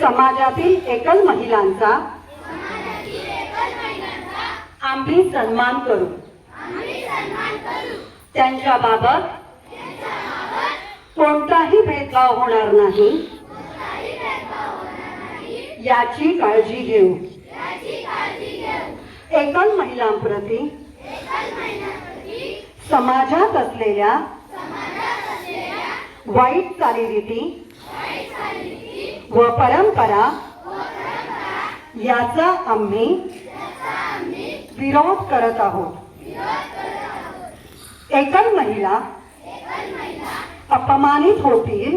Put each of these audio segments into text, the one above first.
समाजातील एकल महिलांचा आम्ही सन्मान करू. त्यांच्या बाबत कोणताही भेदभाव होणार नाही. याची काळजी घेऊ. एकल महिलांप्रती समाजात असलेल्या वाईट चालीरीती व परंपरा याचा आम्ही विरोध करत आहोत. एकल महिला अपमानित होतील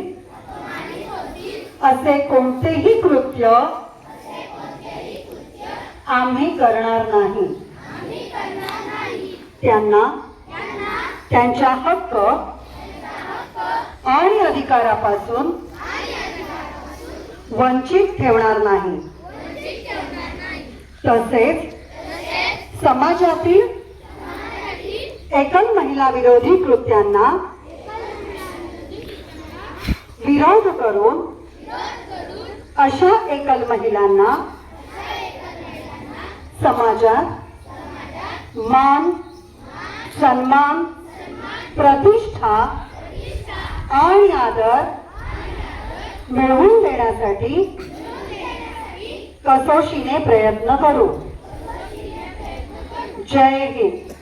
असे कोणतेही कृत्य आम्ही करणार नाही. त्यांना त्यांच्या हक्क आणि अधिकारापासून वंचित ठेवणार नाही. तसेच समाजातील एकल महिला विरोधी कृत्यांना विरोध करून अशा एकल महिलांना समाजात मान सन्मान प्रतिष्ठा आणि आदर मिळवून देण्यासाठी कसोशीने प्रयत्न करू. जय हिंद.